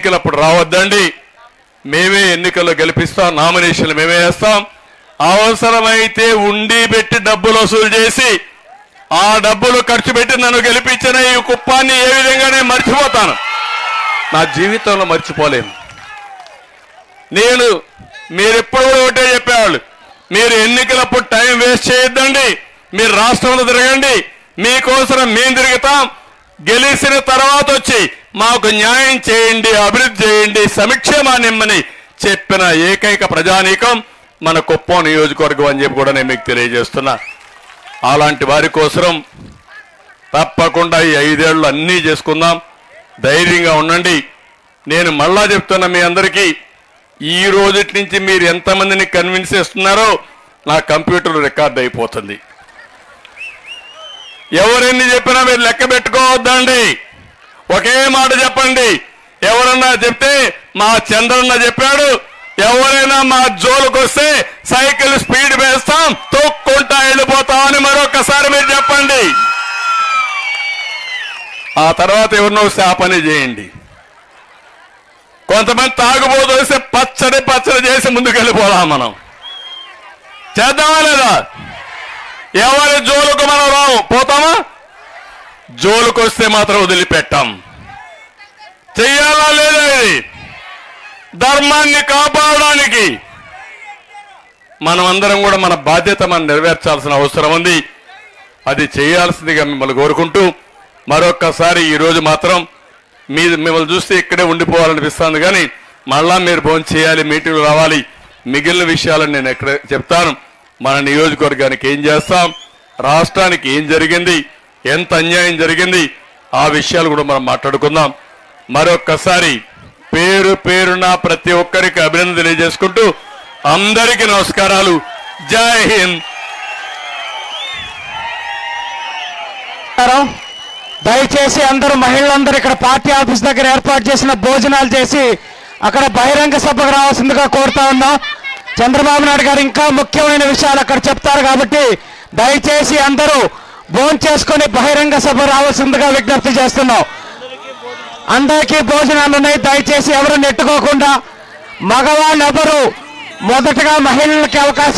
ఎన్నికలప్పుడు రావద్దండి. మేమే ఎన్నికల్లో గెలిపిస్తాం నామినేషన్లు మేమే వేస్తాం. అవసరమైతే ఉండి పెట్టి డబ్బులు వసూలు చేసి ఆ డబ్బులు ఖర్చు పెట్టి నన్ను గెలిపించిన ఈ కుప్పాన్ని ఏ విధంగా మర్చిపోతాను? నా జీవితంలో మర్చిపోలేను. నేను మీరెప్పుడు కూడా ఒకటే చెప్పేవాళ్ళు మీరు ఎన్నికలప్పుడు టైం వేస్ట్ చేయొద్దండి. మీరు రాష్ట్రంలో తిరగండి. మీకోసం మేము తిరుగుతాం. గెలిచిన తర్వాత వచ్చి మాకు న్యాయం చేయండి అభివృద్ధి చేయండి సంక్షేమాన్ని నిమ్మని చెప్పిన ఏకైక ప్రజానీకం మన కుప్పం నియోజకవర్గం అని చెప్పి కూడా నేను మీకు తెలియజేస్తున్నా. అలాంటి వారి కోసం తప్పకుండా ఈ ఐదేళ్ళు అన్నీ చేసుకుందాం. ధైర్యంగా ఉండండి. నేను మళ్ళా చెప్తున్నా మీ అందరికీ ఈ రోజుటి నుంచి మీరు ఎంతమందిని కన్విన్స్ చేస్తున్నారో నా కంప్యూటర్ రికార్డ్ అయిపోతుంది. ఎవరెన్ని చెప్పినా మీరు లెక్క పెట్టుకోవద్దండి. ఒకే మాట చెప్పండి. ఎవరన్నా చెప్తే మా చంద్రన్న చెప్పాడు. ఎవరైనా మా జోలుకు వస్తే సైకిల్ స్పీడ్ వేస్తాం తొక్కుంటా వెళ్ళిపోతాం అని మరొకసారి మీరు చెప్పండి. ఆ తర్వాత ఎవరినో వస్తే ఆ పని చేయండి. కొంతమంది తాగుబోతు వస్తే పచ్చడి పచ్చడి చేసి ముందుకు వెళ్ళిపోదాం మనం. చేద్దామా లేదా? ఎవరి జోలుకు మనం రాము పోతామా? జోలుకొస్తే మాత్రం వదిలిపెట్టాం. చెయ్యాలా లేదా ఇది? ధర్మాన్ని కాపాడడానికి. మనం అందరం కూడా మన బాధ్యత మనం నెరవేర్చాల్సిన అవసరం ఉంది. అది చేయాల్సిందిగా మిమ్మల్ని కోరుకుంటూ మరొక్కసారి ఈరోజు మాత్రం మీ మిమ్మల్ని చూస్తే ఇక్కడే ఉండిపోవాలనిపిస్తుంది కానీ మళ్ళా మీరు ఫోన్ చేయాలి మీటింగ్ రావాలి మిగిలిన విషయాలను నేను ఎక్కడ చెప్తాను. మన నియోజకవర్గానికి ఏం చేస్తాం? రాష్ట్రానికి ఏం జరిగింది? ఎంత అన్యాయం జరిగింది ఆ విషయాలు కూడా మనం మాట్లాడుకుందాం. మరొక్కసారి పేరు పేరున ప్రతి ఒక్కరికి అభినందన తెలియజేసుకుంటూ అందరికీ నమస్కారాలు. జై హింద్. దయచేసి అందరూ మహిళలందరూ ఇక్కడ పార్టీ ఆఫీస్ దగ్గర ఏర్పాటు చేసిన భోజనాలు చేసి అక్కడ బహిరంగ సభకు రావాల్సిందిగా కోరుతా ఉన్నాం. చంద్రబాబు నాయుడు గారు ఇంకా ముఖ్యమైన విషయాలు అక్కడ చెప్తారు కాబట్టి దయచేసి అందరూ భోజనం చేసుకుని బహిరంగ సభ రావాల్సిందిగా విజ్ఞప్తి చేస్తున్నాం. అందరికీ భోజనాలు ఉన్నాయి. దయచేసి ఎవరు నెట్టుకోకుండా మగవాళ్ళెవరు మొదటగా మహిళలకి అవకాశం